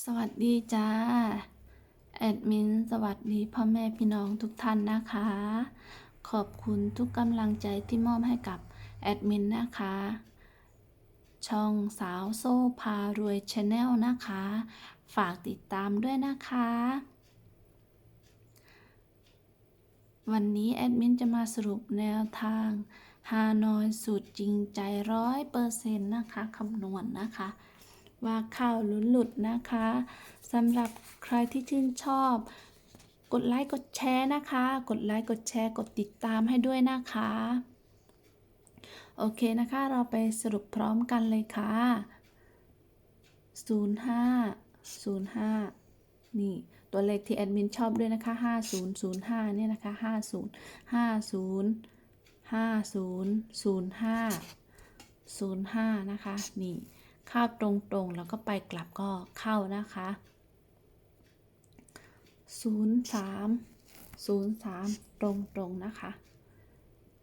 สวัสดีจ้า แอดมิน สวัสดีพ่อแม่พี่น้องทุกท่านนะคะ ขอบคุณทุกกำลังใจที่มอบให้กับแอดมินนะคะ ช่องสาวโซ่พารวยชาแนลนะคะ ฝากติดตามด้วยนะคะ วันนี้แอดมินจะมาสรุปแนวทางฮานอยสูตรจริงใจร้อยเปอร์เซ็นต์นะคะคำนวณนะคะ ว่าข้าหรือหลุดนะคะสำหรับใครที่ชื่นชอบ กดไลค์กดแชร์นะคะ กดไลค์กดแชร์ กดติดตามให้ด้วยนะคะ โอเคนะคะ เราไปสรุปพร้อมกันเลยค่ะ 05 05 นี่ตัวเลขที่แอดมินชอบด้วยนะคะ 5005 เนี่ยนะคะ 50 50 50 05 05 นะคะ นี่ เข้าตรงๆ แล้วก็ไปกลับก็เข้านะคะ 03 03 ตรงๆ นะคะ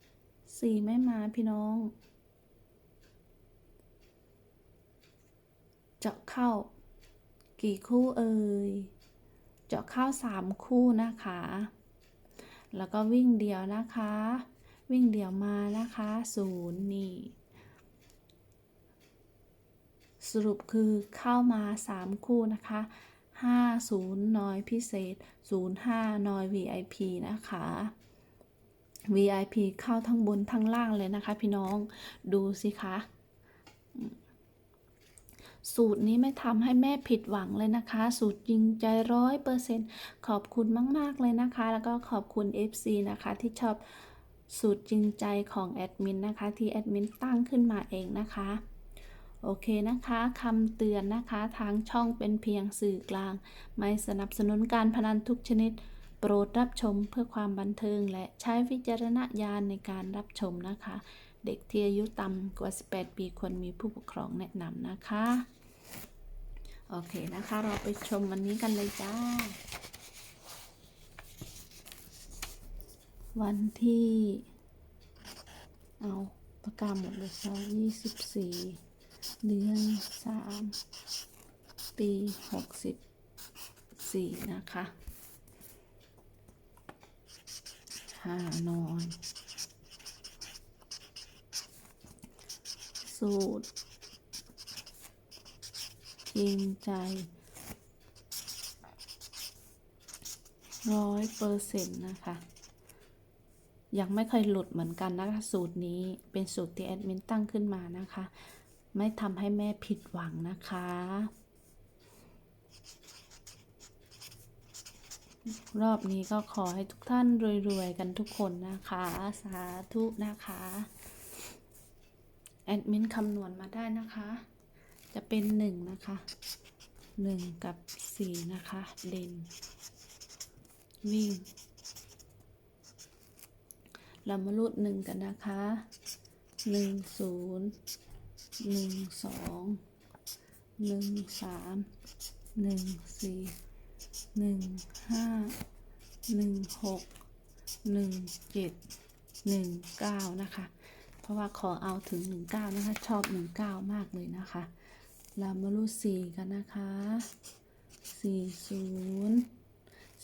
4 ไม่มาพี่น้อง เจาะเข้ากี่คู่เอ่ย เจาะเข้า 3 คู่นะคะ แล้วก็วิ่งเดียวนะคะ วิ่งเดียวมานะคะ 0 นี่ สรุปคือเข้ามา 3 คู่นะคะ 50น้อยพิเศษ 05น้อย VIP นะคะ VIP เข้าทั้งบนทั้งล่างเลยนะคะ พี่น้องดูสิคะ สูตรนี้ไม่ทำให้แม่ผิดหวังเลยนะคะ สูตรจริงใจร้อยเปอร์เซ็นขอบคุณมาก ๆ เลยนะคะ แล้วก็ขอบคุณ FC นะคะที่ชอบสูตรจริงใจของแอดมินนะคะ ที่แอดมินตั้งขึ้นมาเองนะคะ โอเคนะคะคำเตือนนะคะทางช่องเป็นเพียงสื่อกลาง ไม่สนับสนุนการพนันทุกชนิด โปรดรับชมเพื่อความบันเทิง และใช้วิจารณญาณในการรับชมนะคะ เด็กที่อายุต่ำกว่า 18 ปีควรมีผู้ปกครองแนะนำนะคะ โอเคนะคะ เราไปชมวันนี้กันเลยจ้า วันที่ เอาปากกาหมดเลยค่ะยี่สิบสี่ เดือนสามปีหกสิบสี่นะคะหานอนสูตรจริงใจร้อยเปอร์เซ็นต์นะคะ ยังไม่เคยหลุดเหมือนกันนะคะ สูตรนี้เป็นสูตรที่แอดมินตั้งขึ้นมานะคะ ไม่ทำให้แม่ผิดหวังนะคะ รอบนี้ก็ขอให้ทุกท่านรวยๆกันทุกคนนะคะ สาธุนะคะ แอดมินคำนวณมาได้นะคะ จะเป็นหนึ่งนะคะหนึ่งกับสี่นะคะ เด่น วิ่งเรามารูดหนึ่งกันนะคะหนึ่งศูนย์ หนึ่งสองหนึ่งสามหนึ่งสี่หนึ่งห้าหนึ่งหกหนึ่งเจ็ดหนึ่งเก้านะคะ เพราะว่าขอเอาถึงหนึ่งเก้านะคะ ชอบหนึ่งเก้ามากเลยนะคะเรามารูสี่กันนะคะสี่ศูนย์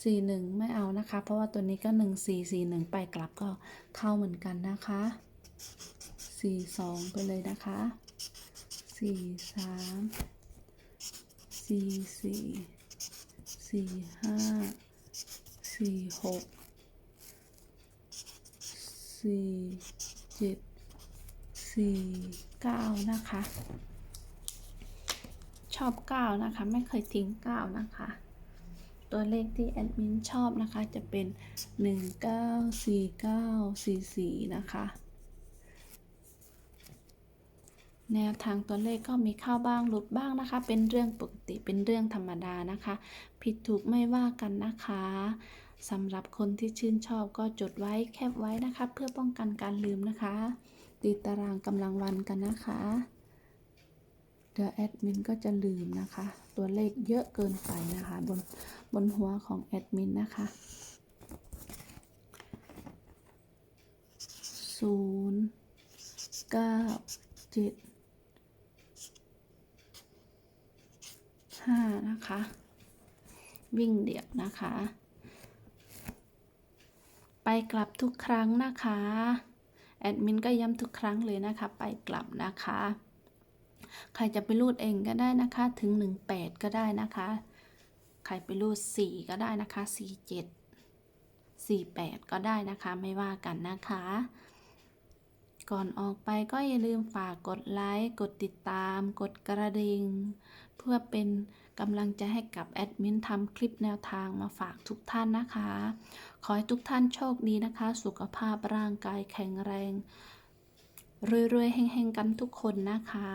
สี่หนึ่งไม่เอานะคะ เพราะว่าตัวนี้ก็หนึ่งสี่สี่หนึ่งไปกลับก็เข้าเหมือนกันนะคะสี่สองไปเลยนะคะ สี่สามสี่สี่สี่ห้าสี่หกสี่เจ็ดสี่เก้านะคะ ชอบเก้านะคะ ไม่เคยทิ้งเก้านะคะ ตัวเลขที่แอดมินชอบนะคะจะเป็น194944นะคะ แนวทางตัวเลขก็มีเข้าบ้างหลุดบ้างนะคะ เป็นเรื่องปกติเป็นเรื่องธรรมดานะคะ ผิดถูกไม่ว่ากันนะคะสำหรับคนที่ชื่นชอบก็จดไว้แคปไว้นะคะ เพื่อป้องกันการลืมนะคะติดตารางกำลังวันกันนะคะเดี๋ยวแอดมินก็จะลืมนะคะ ตัวเลขเยอะเกินไปนะคะ บนบนหัวของแอดมินนะคะศูนย์เก้าเจ็ด ห้านะคะ วิ่งเดี่ยวนะคะ ไปกลับทุกครั้งนะคะ แอดมินก็ย้ำทุกครั้งเลยนะคะ ไปกลับนะคะ ใครจะไปรูดเองก็ได้นะคะ ถึง 18 ก็ได้นะคะ ใครไปรูด 4 ก็ได้นะคะ 47 48 ก็ได้นะคะ ไม่ว่ากันนะคะ ก่อนออกไปก็อย่าลืมฝากกดไลค์ กดติดตาม กดกระดิ่ง เพื่อเป็นกำลังใจให้กับแอดมินทำคลิปแนวทางมาฝากทุกท่านนะคะ ขอให้ทุกท่านโชคดีนะคะ สุขภาพร่างกายแข็งแรง รวยๆเฮงๆ กันทุกคนนะคะ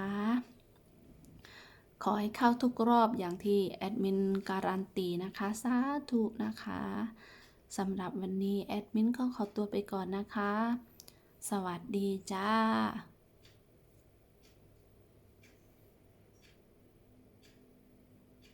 ขอให้เข้าทุกรอบอย่างที่แอดมินการันตีนะคะ สาธุนะคะสำหรับวันนี้แอดมินก็ขอตัวไปก่อนนะคะ สวัสดีจ้า